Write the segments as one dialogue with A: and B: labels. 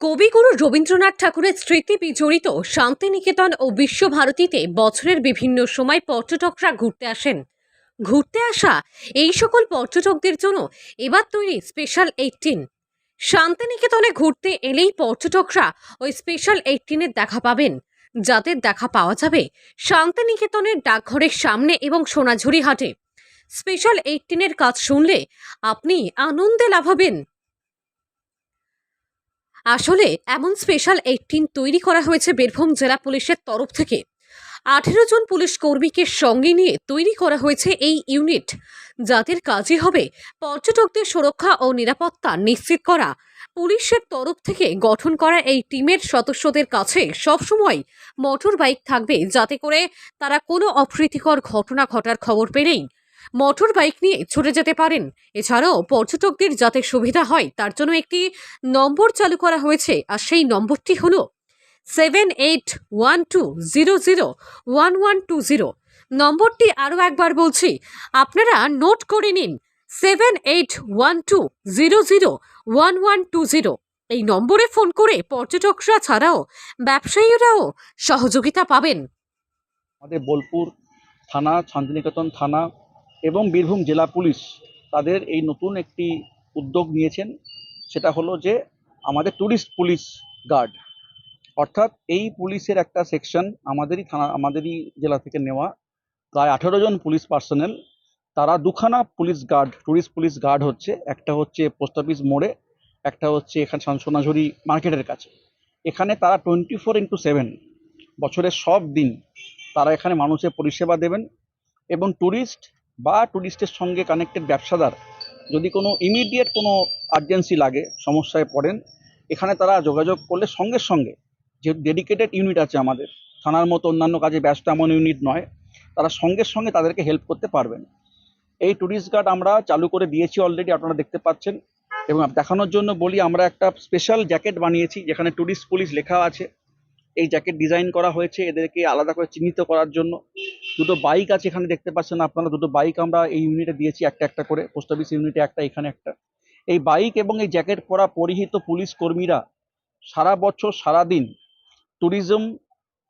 A: কবিগুরু রবীন্দ্রনাথ ঠাকুরের স্মৃতি বিজড়িত শান্তিনিকেতন ও বিশ্বভারতীতে বছরের বিভিন্ন সময় পর্যটকরা ঘুরতে আসেন। ঘুরতে আসা এই সকল পর্যটকদের জন্য এবার তৈরি স্পেশাল এইটিন শান্তিনিকেতনে ঘুরতে এলেই পর্যটকরা ওই স্পেশাল এইটিনের দেখা পাবেন। যাদের দেখা পাওয়া যাবে শান্তিনিকেতনের ডাকঘরের সামনে এবং সোনাঝুরি হাটে। স্পেশাল এইটিনের কাজ শুনলে আপনি আনন্দে লাভাবেন। আসলে এমন স্পেশাল এইটিন তৈরি করা হয়েছে বীরভূম জেলা পুলিশের তরফ থেকে। আঠেরো জন পুলিশ কর্মীকে সঙ্গে নিয়ে তৈরি করা হয়েছে এই ইউনিট যাদের কাজই হবে পর্যটকদের সুরক্ষা ও নিরাপত্তা নিশ্চিত করা। পুলিশের তরফ থেকে গঠন করা এই টিমের সদস্যদের কাছে সবসময় মোটর বাইক থাকবে, যাতে করে তারা কোনো অপ্রীতিকর ঘটনা ঘটার খবর পেলেই মোটর বাইক নিয়ে ছুটে যেতে পারেন। এছাড়াও পর্যটকদের যাতে সুবিধা হয়, তার জন্য একটি নম্বর চালু করা হয়েছে, আর সেই নম্বরটি হলো seven eight one two zero zero one one two zero নম্বরটি আরও একবার বলছি, আপনারা নোট করে নিন seven eight one two zero zero one one two zero এই নম্বরে ফোন করে পর্যটকরা ছাড়াও ব্যবসায়ীরাও সহযোগিতা পাবেন।
B: আমাদের বোলপুর থানা, শান্তিনিকেতন থানা এবং বীরভূম জেলা পুলিশ তাদের এই নতুন একটি উদ্যোগ নিয়েছেন। সেটা হলো যে আমাদের ট্যুরিস্ট পুলিশ গার্ড। অর্থাৎ এই পুলিশের একটা সেকশন আমাদেরই থানা, আমাদেরই জেলা থেকে নেওয়া। প্রায় আঠেরো জন পুলিশ পার্সোনেল। তারা দুখানা police guard tourist police guard হচ্ছে। একটা হচ্ছে পোস্ট অফিস মোড়ে, একটা হচ্ছে এখানে সান- সোনাঝুরি মার্কেটের কাছে। এখানে তারা টোয়েন্টি ফোর ইন্টু সেভেন। বছরের সব দিন তারা এখানে মানুষের পরিষেবা দেবেন এবং ট্যুরিস্ট বা ট্যুরিস্টের সঙ্গে কানেক্টেড ব্যবসাদার, যদি কোনো ইমিডিয়েট কোনো আর্জেন্সি লাগে, সমস্যায় পড়েন, এখানে তারা যোগাযোগ করলে সঙ্গে সঙ্গে যে ডেডিকেটেড ইউনিট আছে আমাদের, থানার মতো অন্যান্য কাজে ব্যস্ত এমন ইউনিট নয়, তারা সঙ্গে সঙ্গে তাদেরকে হেল্প করতে পারবেন। এই ট্যুরিস্ট গার্ড আমরা চালু করে দিয়েছি অলরেডি আপনারা দেখতে পাচ্ছেন। এবং দেখানোর জন্য বলি, আমরা একটা স্পেশাল জ্যাকেট বানিয়েছি, যেখানে ট্যুরিস্ট পুলিশ লেখা আছে। এই জ্যাকেট ডিজাইন করা হয়েছে, এদেরকে আলাদা করে চিহ্নিত করার জন্য। দুটো বাইক আছে এখানে দেখতে পাচ্ছেন আপনারা, দুটো বাইক আমরা এই ইউনিটে দিয়েছি, একটা একটা করে পোস্ট অফিস ইউনিটে একটা এখানে একটা। এই বাইক এবং এই জ্যাকেট পরা পরিহিত পুলিশ কর্মীরা সারা বছর, সারা দিন ট্যুরিজম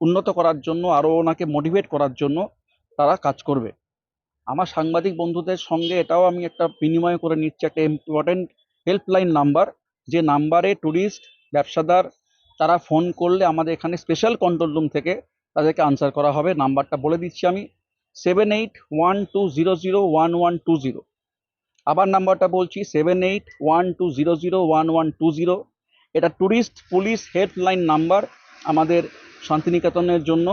B: উন্নত করার জন্য, আরও ওনাকে মোটিভেট করার জন্য তারা কাজ করবে। আমার সাংবাদিক বন্ধুদের সঙ্গে এটাও আমি একটা বিনিময় করে নিচ্ছি, একটা ইম্পর্টেন্ট হেল্পলাইন নাম্বার যে নাম্বারে ট্যুরিস্ট ব্যবসাদার, তারা ফোন করলে আমাদের এখানে স্পেশাল কন্ট্রোল রুম থেকে তাদেরকে আনসার করা হবে। নাম্বারটা বলে দিচ্ছি আমি। Seven eight one two zero zero one one two zero আবার নাম্বারটা বলছি seven eight one two zero zero one one two zero এটা ট্যুরিস্ট পুলিশ হেল্পলাইন নাম্বার আমাদের শান্তিনিকেতনের জন্য।